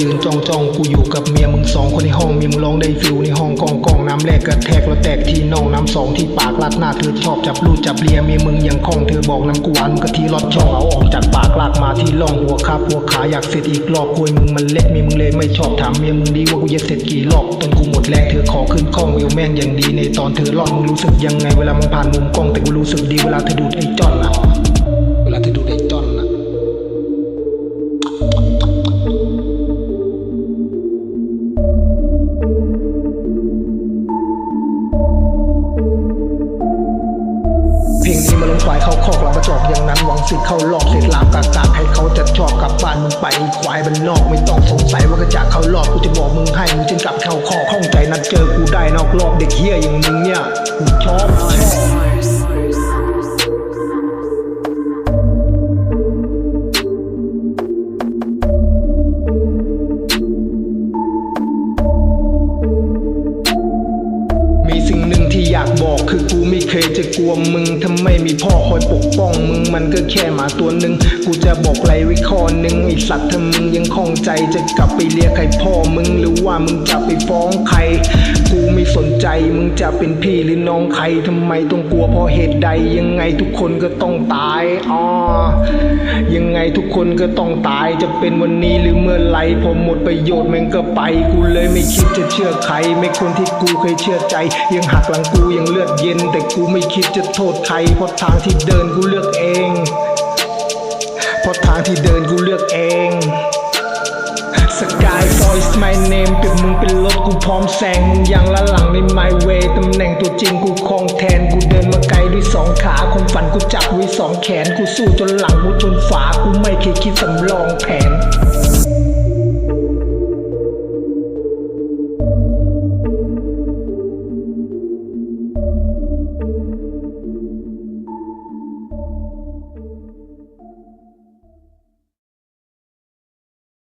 ยืนจ้องจ้องกูอยู่กับเมียมึงสองคนในห้องเมียมึงร้องได้ฟิวในห้องกองกองน้ำแรกกระแทกแล้วแตกที่น่องน้ำสองที่ปากลาดหน้าเธอชอบจับลูดจับเลียเมียมึงยังคล่องเธอบอกน้ำกวนก็ทีรอดช่องเอาออกจากปากลากมาที่ล่องหัวครับหัวขาอยากเสร็จอีกรอบคุยมึงมันเล็กเมียมึงเลยไม่ชอบถามเมียมึงดีว่ากูจะเสร็จกี่รอบจนกูหมดแรงเธอขอขึ้นข้องวิวแม่งอย่างดีในตอนเธอรอดมึงรู้สึกยังไงเวลามึงผ่านมุมกล้องแต่กูรู้สึกดีเวลาเธอดูดไอ้จอนอะ เพลงนี้มาลงควายเข้าคอกเรากระจอกอย่างนั้นหวังสิทธิ์เข้ารอบเสร็จลามกากาให้เขาจะชอบกลับบ้านมึงไปควายบันนอกไม่ต้องสงสัยว่ากระจากเขารอบกูจะบอกมึงให้มึงจึงกลับเข้าคอกข้องใจนัดเจอกูได้นอกรอบเด็กเฮี้ยอย่างมึงเนี่ยกูชอบ คือกูไม่เคยจะกลัวมึงถ้าไม่มีพ่อคอยปกป้องมึงมันก็แค่หมาตัวหนึ่งกูจะบอกไรไว้ข้อหนึ่งไอสัตว์ถ้ามึงยังคล่องใจจะกลับไปเรียกใครพ่อมึงหรือว่ามึงจะไปฟ้องใคร สนใจมึงจะเป็นพี่หรือน้องใครทำไมต้องกลัวเพราะเหตุใด ยังไงทุกคนก็ต้องตายอ๋อยังไงทุกคนก็ต้องตายจะเป็นวันนี้หรือเมื่อไหรพอหมดประโยชน์แม่งก็ไป กูเลยไม่คิดจะเชื่อใคร ไม่คนที่กูเคยเชื่อใจ ยังหักหลังกูยังเลือดเย็น แต่กูไม่คิดจะโทษใครเพราะทางที่เดินกูเลือกเองเพราะทางที่เดินกูเลือกเองสกา voice my name เปรียบมึงเป็นรถกูพร้อมแซงมึงยังละหลังใน my way ตำแหน่งตัวจริงกูคลองแทนกูเดินมาไกลด้วยสองขาคนฝันกูจับไว้สองแขนกูสู้จนหลังกูจนฝากูไม่เคยคิดสำรองแผน